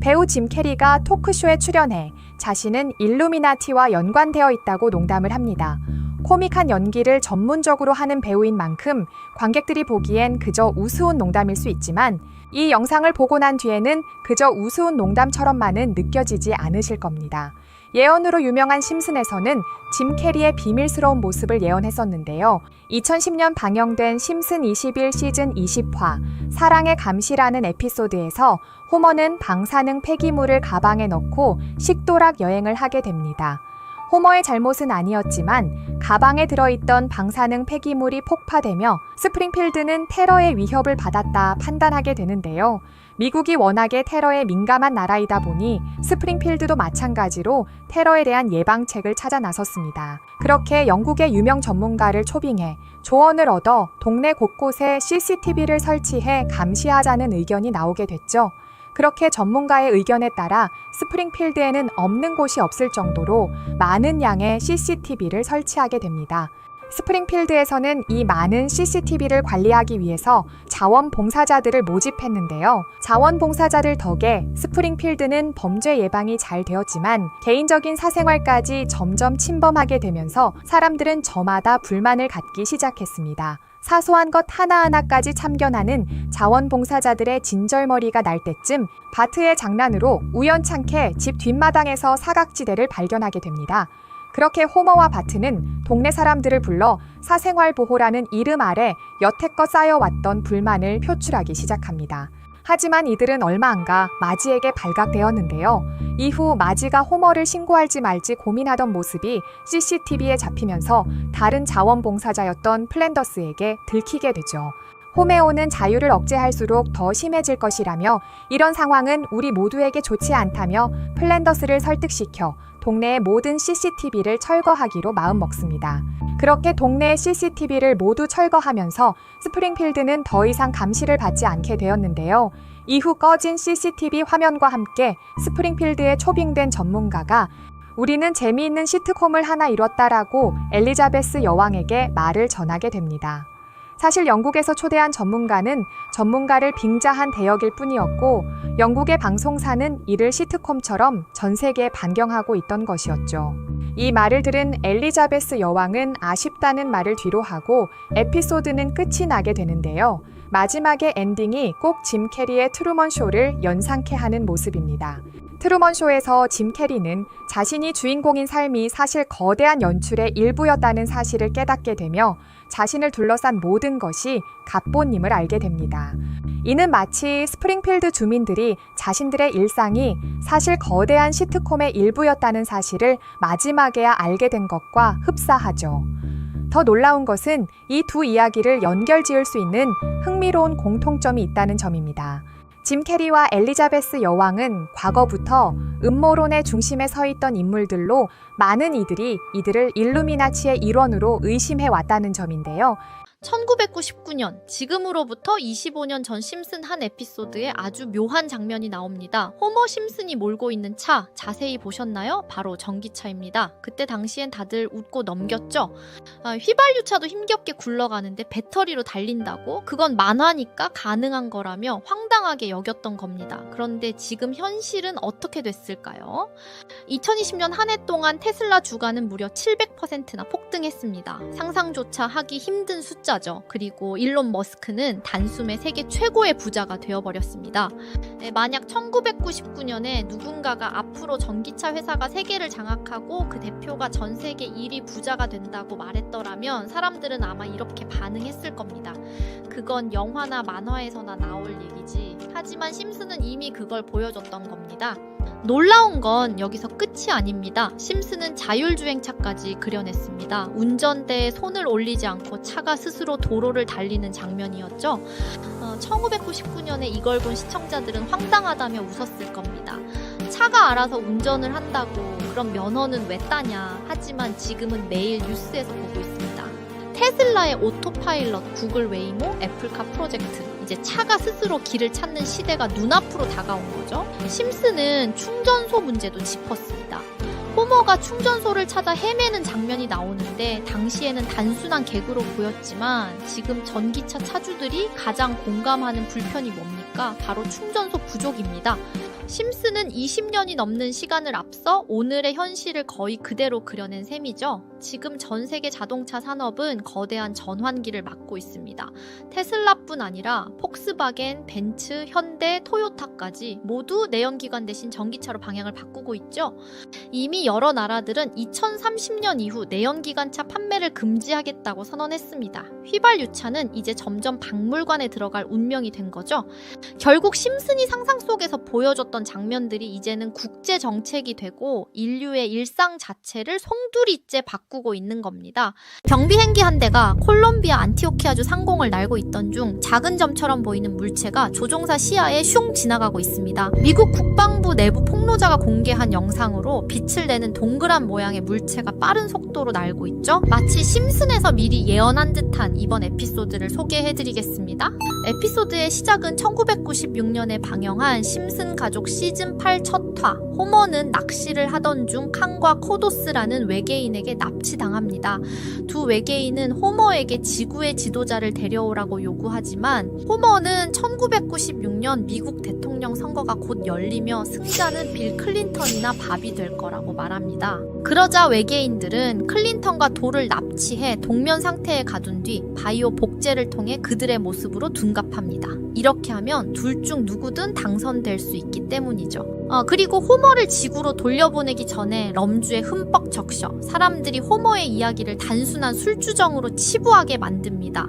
배우 짐 캐리가 토크쇼에 출연해 자신은 일루미나티와 연관되어 있다고 농담을 합니다. 코믹한 연기를 전문적으로 하는 배우인 만큼 관객들이 보기엔 그저 우스운 농담일 수 있지만 이 영상을 보고 난 뒤에는 그저 우스운 농담처럼만은 느껴지지 않으실 겁니다. 예언으로 유명한 심슨에서는 짐 캐리의 비밀스러운 모습을 예언했었는데요. 2010년 방영된 심슨 21 시즌 20화 사랑의 감시라는 에피소드에서 호머는 방사능 폐기물을 가방에 넣고 식도락 여행을 하게 됩니다. 호머의 잘못은 아니었지만 가방에 들어있던 방사능 폐기물이 폭파되며 스프링필드는 테러의 위협을 받았다 판단하게 되는데요. 미국이 워낙에 테러에 민감한 나라이다 보니 스프링필드도 마찬가지로 테러에 대한 예방책을 찾아 나섰습니다. 그렇게 영국의 유명 전문가를 초빙해 조언을 얻어 동네 곳곳에 CCTV를 설치해 감시하자는 의견이 나오게 됐죠. 그렇게 전문가의 의견에 따라 스프링필드에는 없는 곳이 없을 정도로 많은 양의 CCTV를 설치하게 됩니다. 스프링필드에서는 이 많은 CCTV를 관리하기 위해서 자원봉사자들을 모집했는데요. 자원봉사자들 덕에 스프링필드는 범죄 예방이 잘 되었지만 개인적인 사생활까지 점점 침범하게 되면서 사람들은 저마다 불만을 갖기 시작했습니다. 사소한 것 하나하나까지 참견하는 자원봉사자들의 진절머리가 날 때쯤 바트의 장난으로 우연찮게 집 뒷마당에서 사각지대를 발견하게 됩니다. 그렇게 호머와 바트는 동네 사람들을 불러 사생활 보호라는 이름 아래 여태껏 쌓여왔던 불만을 표출하기 시작합니다. 하지만 이들은 얼마 안 가 마지에게 발각되었는데요. 이후 마지가 호머를 신고할지 말지 고민하던 모습이 CCTV에 잡히면서 다른 자원봉사자였던 플랜더스에게 들키게 되죠. 호메오는 자유를 억제할수록 더 심해질 것이라며 이런 상황은 우리 모두에게 좋지 않다며 플랜더스를 설득시켜 동네의 모든 CCTV를 철거하기로 마음먹습니다. 그렇게 동네의 CCTV를 모두 철거하면서 스프링필드는 더 이상 감시를 받지 않게 되었는데요. 이후 꺼진 CCTV 화면과 함께 스프링필드에 초빙된 전문가가 우리는 재미있는 시트콤을 하나 이뤘다라고 엘리자베스 여왕에게 말을 전하게 됩니다. 사실 영국에서 초대한 전문가는 전문가를 빙자한 대역일 뿐이었고 영국의 방송사는 이를 시트콤처럼 전 세계에 반경하고 있던 것이었죠. 이 말을 들은 엘리자베스 여왕은 아쉽다는 말을 뒤로 하고 에피소드는 끝이 나게 되는데요. 마지막의 엔딩이 꼭 짐 캐리의 트루먼 쇼를 연상케 하는 모습입니다. 트루먼 쇼에서 짐 캐리는 자신이 주인공인 삶이 사실 거대한 연출의 일부였다는 사실을 깨닫게 되며 자신을 둘러싼 모든 것이 갑보님을 알게 됩니다. 이는 마치 스프링필드 주민들이 자신들의 일상이 사실 거대한 시트콤의 일부였다는 사실을 마지막에야 알게 된 것과 흡사하죠. 더 놀라운 것은 이 두 이야기를 연결 지을 수 있는 흥미로운 공통점이 있다는 점입니다. 짐 캐리와 엘리자베스 여왕은 과거부터 음모론의 중심에 서 있던 인물들로 많은 이들이 이들을 일루미나치의 일원으로 의심해 왔다는 점인데요. 1999년, 지금으로부터 25년 전 심슨 한 에피소드에 아주 묘한 장면이 나옵니다. 호머 심슨이 몰고 있는 차, 자세히 보셨나요? 바로 전기차입니다. 그때 당시엔 다들 웃고 넘겼죠? 아, 휘발유차도 힘겹게 굴러가는데 배터리로 달린다고? 그건 만화니까 가능한 거라며 황당하게 여겼던 겁니다. 그런데 지금 현실은 어떻게 됐을까요? 2020년 한 해 동안 테슬라 주가는 무려 700%나 폭등했습니다. 상상조차 하기 힘든 숫자 죠. 그리고 일론 머스크는 단숨에 세계 최고의 부자가 되어버렸습니다. 네, 만약 1999년에 누군가가 앞으로 전기차 회사가 세계를 장악하고 그 대표가 전 세계 1위 부자가 된다고 말했더라면 사람들은 아마 이렇게 반응했을 겁니다. 그건 영화나 만화에서나 나올 얘기지. 하지만 심슨은 이미 그걸 보여줬던 겁니다. 놀라운 건 여기서 끝이 아닙니다. 심슨은 자율주행차까지 그려냈습니다. 운전대에 손을 올리지 않고 차가 스스로 도로를 달리는 장면이었죠. 어, 1999년에 이걸 본 시청자들은 황당하다며 웃었을 겁니다. 차가 알아서 운전을 한다고 그럼 면허는 왜 따냐. 하지만 지금은 매일 뉴스에서 보고 있습니다. 테슬라의 오토파일럿, 구글 웨이모, 애플카 프로젝트. 이제 차가 스스로 길을 찾는 시대가 눈앞으로 다가온 거죠. 심슨은 충전소 문제도 짚었습니다. 호머가 충전소를 찾아 헤매는 장면이 나오는데 당시에는 단순한 개그로 보였지만 지금 전기차 차주들이 가장 공감하는 불편이 뭡니까? 바로 충전소 부족입니다. 심슨은 20년이 넘는 시간을 앞서 오늘의 현실을 거의 그대로 그려낸 셈이죠. 지금 전 세계 자동차 산업은 거대한 전환기를 맞고 있습니다. 테슬라뿐 아니라 폭스바겐, 벤츠, 현대, 토요타까지 모두 내연기관 대신 전기차로 방향을 바꾸고 있죠. 이미 여러 나라들은 2030년 이후 내연기관차 판매를 금지하겠다고 선언했습니다. 휘발유차는 이제 점점 박물관에 들어갈 운명이 된 거죠. 결국 심슨이 상상 속에서 보여줬던 장면들이 이제는 국제 정책이 되고 인류의 일상 자체를 송두리째 바꾸고 있는 겁니다. 경비행기 한 대가 콜롬비아 안티오키아주 상공을 날고 있던 중 작은 점처럼 보이는 물체가 조종사 시야에 슝 지나가고 있습니다. 미국 국방부 내부 폭로자가 공개한 영상으로 빛을 내는 동그란 모양의 물체가 빠른 속도로 날고 있죠. 마치 심슨에서 미리 예언한 듯한 이번 에피소드를 소개해드리겠습니다. 에피소드의 시작은 1996년에 방영한 심슨 가족 시즌 8 첫화. 호머는 낚시를 하던 중 칸과 코도스라는 외계인에게 납치당합니다. 두 외계인은 호머에게 지구의 지도자를 데려오라고 요구하지만 호머는 1996년 미국 대통령 선거가 곧 열리며 승자는 빌 클린턴이나 밥이 될 거라고 말합니다. 그러자 외계인들은 클린턴과 돌을 납치해 동면 상태에 가둔 뒤 바이오 복제를 통해 그들의 모습으로 둔갑합니다. 이렇게 하면 둘 중 누구든 당선될 수 있기 때문이죠. 어, 그리고 호머를 지구로 돌려보내기 전에 럼주에 흠뻑 적셔 사람들이 호머의 이야기를 단순한 술주정으로 치부하게 만듭니다.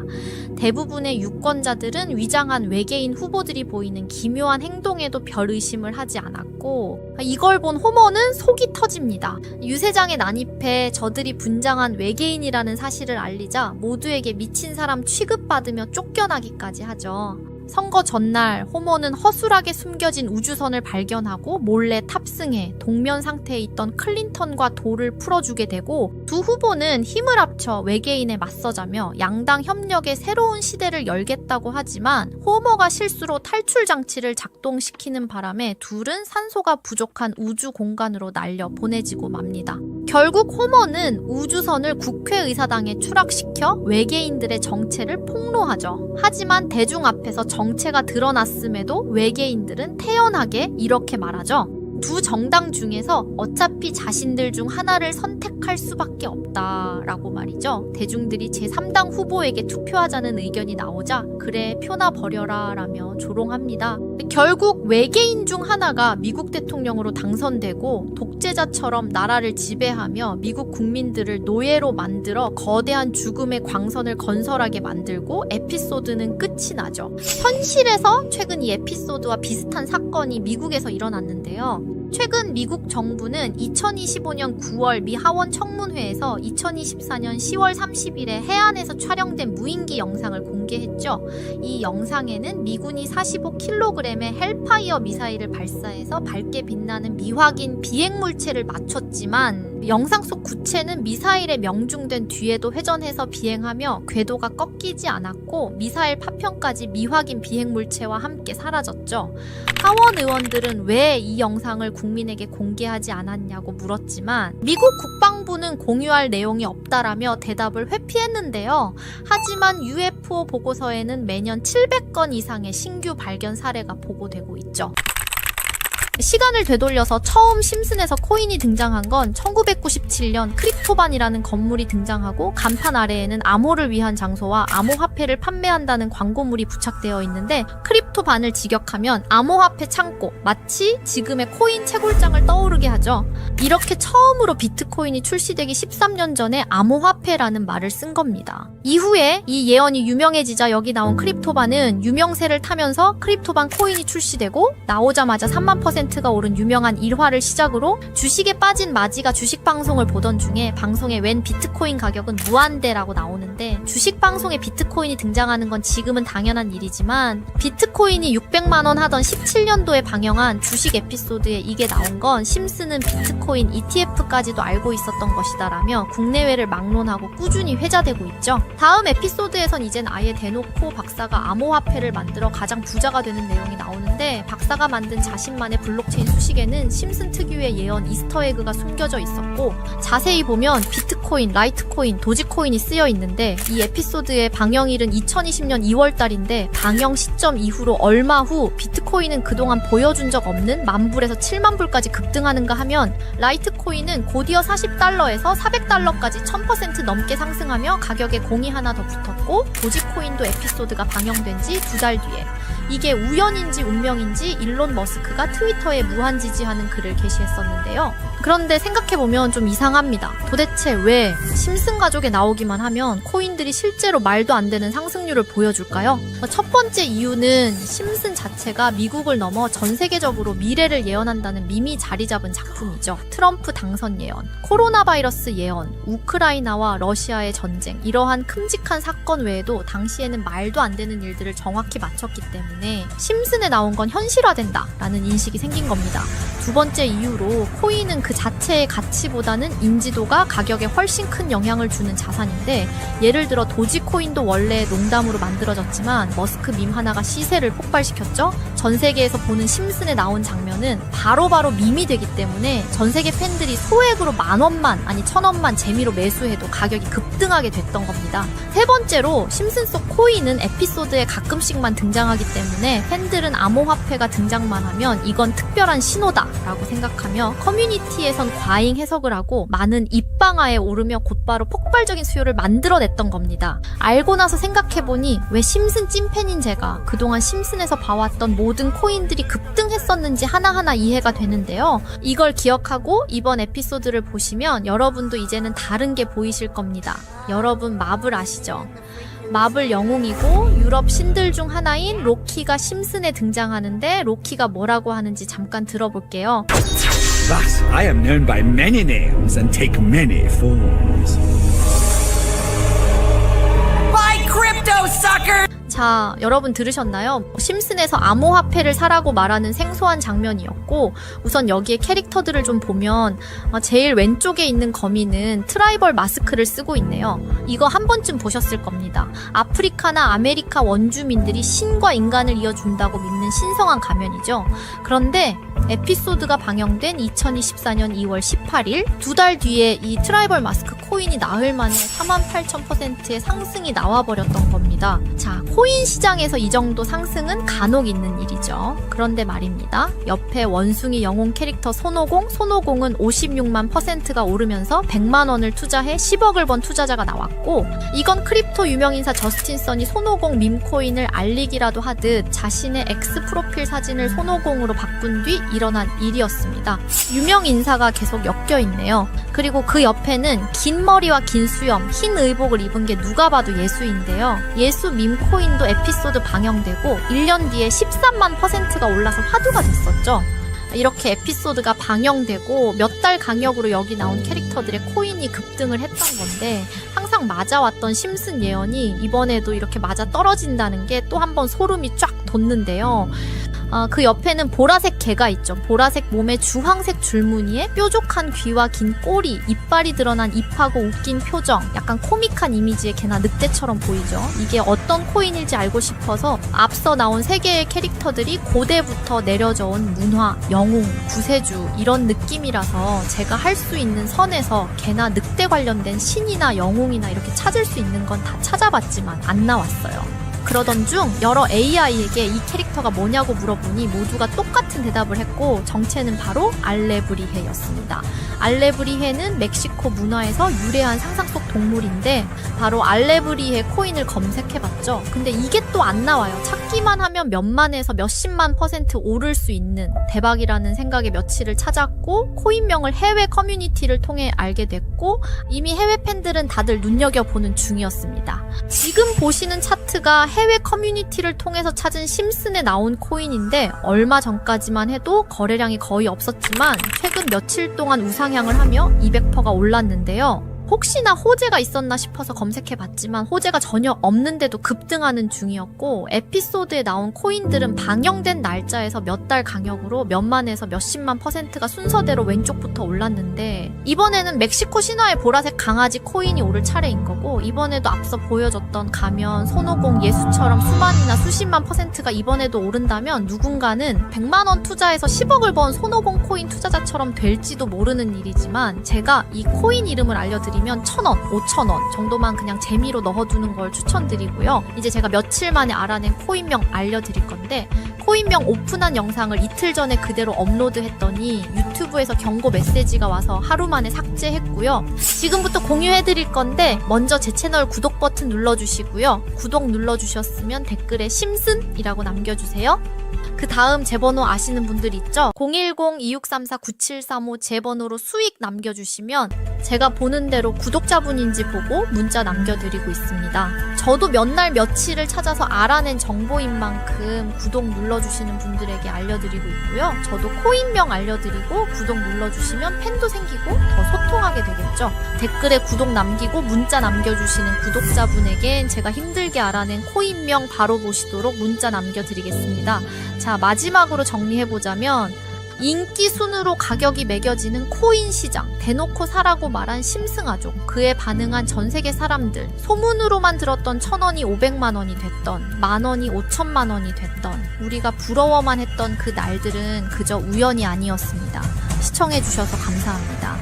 대부분의 유권자들은 위장한 외계인 후보들이 보이는 기묘한 행동에도 별 의심을 하지 않았고 이걸 본 호머는 속이 터집니다. 유세장에 난입해 저들이 분장한 외계인이라는 사실을 알리자 모두에게 미친 사람 취급받으며 쫓겨나기까지 하죠. 선거 전날 호모는 허술하게 숨겨진 우주선을 발견하고 몰래 탑승해 동면 상태에 있던 클린턴과 돌을 풀어주게 되고 두 후보는 힘을 합쳐 외계인에 맞서자며 양당 협력의 새로운 시대를 열겠다고 하지만 호머가 실수로 탈출 장치를 작동시키는 바람에 둘은 산소가 부족한 우주 공간으로 날려 보내지고 맙니다. 결국 호머는 우주선을 국회의사당에 추락시켜 외계인들의 정체를 폭로하죠. 하지만 대중 앞에서 정 체가 드러났음에도 외계인들은 태연하게 이렇게 말하죠. 두 정당 중에서 어차피 자신들 중 하나를 선택할 수밖에 없다라고 말이죠. 대중들이 제3당 후보에게 투표하자는 의견이 나오자 그래 표나 버려라 라며 조롱합니다. 결국 외계인 중 하나가 미국 대통령으로 당선되고 독재자처럼 나라를 지배하며 미국 국민들을 노예로 만들어 거대한 죽음의 광선을 건설하게 만들고 에피소드는 끝이 나죠. 현실에서 최근 이 에피소드와 비슷한 사건이 미국에서 일어났는데요. Thank you. 최근 미국 정부는 2025년 9월 미 하원 청문회에서 2024년 10월 30일에 해안에서 촬영된 무인기 영상을 공개했죠. 이 영상에는 미군이 45kg의 헬파이어 미사일을 발사해서 밝게 빛나는 미확인 비행 물체를 맞췄지만 영상 속 구체는 미사일에 명중된 뒤에도 회전해서 비행하며 궤도가 꺾이지 않았고 미사일 파편까지 미확인 비행 물체와 함께 사라졌죠. 하원 의원들은 왜 이 영상을 국민에게 공개하지 않았냐고 물었지만 미국 국방부는 공유할 내용이 없다라며 대답을 회피했는데요. 하지만 UFO 보고서에는 매년 700건 이상의 신규 발견 사례가 보고되고 있죠. 시간을 되돌려서 처음 심슨에서 코인이 등장한 건 1997년 크립토반이라는 건물이 등장하고 간판 아래에는 암호를 위한 장소와 암호화폐를 판매한다는 광고물이 부착되어 있는데 크립토반을 직역하면 암호화폐 창고, 마치 지금의 코인 채굴장을 떠오르게 하죠. 이렇게 처음으로 비트코인이 출시되기 13년 전에 암호화폐라는 말을 쓴 겁니다. 이후에 이 예언이 유명해지자 여기 나온 크립토반은 유명세를 타면서 크립토반 코인이 출시되고 나오자마자 3만 퍼센트 가 오른 유명한 일화를 시작으로 주식에 빠진 마지가 주식 방송을 보던 중에 방송에 웬 비트코인 가격은 무한대라고 나오는데 주식 방송에 비트코인이 등장하는 건 지금은 당연한 일이지만 비트코인이 600만 원 하던 17년도에 방영한 주식 에피소드에 이게 나온 건 심슨은 비트코인 ETF까지도 알고 있었던 것이다라며 국내외를 막론하고 꾸준히 회자되고 있죠. 다음 에피소드에선 이젠 아예 대놓고 박사가 암호화폐를 만들어 가장 부자가 되는 내용이 나오는데 박사가 만든 자신만의 블록체인 수식에는 심슨 특유의 예언 이스터에그가 숨겨져 있었고 자세히 보면 비트코인, 라이트코인, 도지코인이 쓰여 있는데 이 에피소드의 방영일은 2020년 2월달인데 방영 시점 이후로 얼마 후 비트코인은 그동안 보여준 적 없는 만 불에서 7만 불까지 급등하는가 하면 라이트코인은 곧이어 40달러에서 400달러까지 1000% 넘게 상승하며 가격에 공이 하나 더 붙었고 도지코인도 에피소드가 방영된 지 두 달 뒤에 이게 우연인지 운명인지 일론 머스크가 트위터에 무한 지지하는 글을 게시했었는데요. 그런데 생각해보면 좀 이상합니다. 도대체 왜 심슨 가족에 나오기만 하면 코인들이 실제로 말도 안 되는 상승률을 보여줄까요? 첫 번째 이유는 심슨 자체가 미국을 넘어 전 세계적으로 미래를 예언한다는 밈이 자리 잡은 작품이죠. 트럼프 당선 예언, 코로나 바이러스 예언, 우크라이나와 러시아의 전쟁, 이러한 큼직한 사건 외에도 당시에는 말도 안 되는 일들을 정확히 맞췄기 때문에 심슨에 나온 건 현실화된다 라는 인식이 생긴 겁니다. 두 번째 이유로 코인은 그 자체의 가치보다는 인지도가 가격에 훨씬 큰 영향을 주는 자산인데 예를 들어 도지코인도 원래 농담으로 만들어졌지만 머스크 밈 하나가 시세를 폭발시켰죠? 전 세계에서 보는 심슨에 나온 장면은 바로바로 밈이 되기 때문에 전 세계 팬들이 소액으로 만 원만 아니 천 원만 재미로 매수해도 가격이 급등하게 됐던 겁니다. 세 번째로 심슨 속 코인은 에피소드에 가끔씩만 등장하기 때문에 팬들은 암호화폐가 등장만 하면 이건 특별한 신호다라고 생각하며 커뮤니티에선 과잉 해석을 하고 많은 입방아에 오르며 곧바로 폭발적인 수요를 만들어냈던 겁니다. 알고 나서 생각해보니 왜 심슨 찐팬인 제가 그동안 심슨에서 봐왔던 모든 코인들이 급등했었는지 하나하나 이해가 되는데요. 이걸 기억하고 이번 에피소드를 보시면 여러분도 이제는 다른 게 보이실 겁니다. 여러분 마블 아시죠? 마블 영웅이고 유럽 신들 중 하나인 로키가 심슨에 등장하는데 로키가 뭐라고 하는지 잠깐 들어볼게요. Thus, I am known by many names and take many forms. Buy crypto! 자, 여러분 들으셨나요? 심슨에서 암호화폐를 사라고 말하는 생소한 장면이었고, 우선 여기에 캐릭터들을 좀 보면, 아, 제일 왼쪽에 있는 거미는 트라이벌 마스크를 쓰고 있네요. 이거 한 번쯤 보셨을 겁니다. 아프리카나 아메리카 원주민들이 신과 인간을 이어준다고 믿는 신성한 가면이죠. 그런데 에피소드가 방영된 2024년 2월 18일 두 달 뒤에 이 트라이벌 마스크 코인이 나흘 만에 48,000%의 상승이 나와버렸던 겁니다. 자, 코인 시장에서 이 정도 상승은 간혹 있는 일이죠. 그런데 말입니다. 옆에 원숭이 영웅 캐릭터 손오공, 손오공은 56만 퍼센트가 오르면서 100만 원을 투자해 10억을 번 투자자가 나왔고 이건 크립토 유명인사 저스틴 선이 손오공 밈코인을 알리기라도 하듯 자신의 X 프로필 사진을 손오공으로 바꾼 뒤 일어난 일이었습니다. 유명 인사가 계속 엮여 있네요. 그리고 그 옆에는 긴 머리와 긴 수염, 흰 의복을 입은 게 누가 봐도 예수인데요. 예수 밈코인도 에피소드 방영되고 1년 뒤에 13만 퍼센트가 올라서 화두가 됐었죠. 이렇게 에피소드가 방영되고 몇 달 간격으로 여기 나온 캐릭터들의 코인이 급등을 했던 건데 항상 맞아왔던 심슨 예언이 이번에도 이렇게 맞아 떨어진다는 게 또 한 번 소름이 쫙 돋는데요. 아, 그 옆에는 보라색 개가 있죠. 보라색 몸에 주황색 줄무늬에 뾰족한 귀와 긴 꼬리, 이빨이 드러난 입하고 웃긴 표정, 약간 코믹한 이미지의 개나 늑대처럼 보이죠. 이게 어떤 코인일지 알고 싶어서 앞서 나온 세 개의 캐릭터들이 고대부터 내려져 온 문화, 영웅, 구세주 이런 느낌이라서 제가 할 수 있는 선에서 개나 늑대 관련된 신이나 영웅이나 이렇게 찾을 수 있는 건 다 찾아봤지만 안 나왔어요. 그러던 중 여러 AI에게 이 캐릭터가 뭐냐고 물어보니 모두가 똑같은 대답을 했고 정체는 바로 알레브리헤였습니다. 알레브리헤는 멕시코 문화에서 유래한 상상 속 동물인데 바로 알레브리헤 코인을 검색해봤죠. 근데 이게 또 안 나와요. 찾기만 하면 몇만에서 몇십만 퍼센트 오를 수 있는 대박이라는 생각에 며칠을 찾았고 코인명을 해외 커뮤니티를 통해 알게 됐고 이미 해외 팬들은 다들 눈여겨보는 중이었습니다. 지금 보시는 차트가 해외 커뮤니티를 통해서 찾은 심슨에 나온 코인인데 얼마 전까지만 해도 거래량이 거의 없었지만 최근 며칠 동안 우상향을 하며 200%가 올랐는데요. 혹시나 호재가 있었나 싶어서 검색해봤지만 호재가 전혀 없는데도 급등하는 중이었고 에피소드에 나온 코인들은 방영된 날짜에서 몇 달 강역으로 몇만에서 몇십만 퍼센트가 순서대로 왼쪽부터 올랐는데 이번에는 멕시코 신화의 보라색 강아지 코인이 오를 차례인 거고 이번에도 앞서 보여줬던 가면 손오공 예수처럼 수만이나 수십만 퍼센트가 이번에도 오른다면 누군가는 100만 원 투자해서 10억을 번 손오공 코인 투자자처럼 될지도 모르는 일이지만 제가 이 코인 이름을 알려드리면 1000원, 5000원 정도만 그냥 재미로 넣어두는 걸 추천드리고요. 이제 제가 며칠 만에 알아낸 코인명 알려드릴 건데 코인명 오픈한 영상을 이틀 전에 그대로 업로드했더니 유튜브에서 경고 메시지가 와서 하루 만에 삭제했고요. 지금부터 공유해드릴 건데 먼저 제 채널 구독 버튼 눌러주시고요. 구독 눌러주셨으면 댓글에 심슨이라고 남겨주세요. 그 다음 제 번호 아시는 분들 있죠? 010-2634-9735 제 번호로 수익 남겨주시면 제가 보는 대로 구독자분인지 보고 문자 남겨드리고 있습니다. 저도 몇 날 며칠을 찾아서 알아낸 정보인 만큼 구독 눌러주시는 분들에게 알려드리고 있고요. 저도 코인명 알려드리고 구독 눌러주시면 팬도 생기고 더 소통하게 되겠죠. 댓글에 구독 남기고 문자 남겨주시는 구독자분에겐 제가 힘들게 알아낸 코인명 바로 보시도록 문자 남겨드리겠습니다. 자, 마지막으로 정리해보자면, 인기 순으로 가격이 매겨지는 코인 시장, 대놓고 사라고 말한 심승아종, 그에 반응한 전 세계 사람들, 소문으로만 들었던 천 원이 오백만 원이 됐던, 만 원이 오천만 원이 됐던, 우리가 부러워만 했던 그 날들은 그저 우연이 아니었습니다. 시청해주셔서 감사합니다.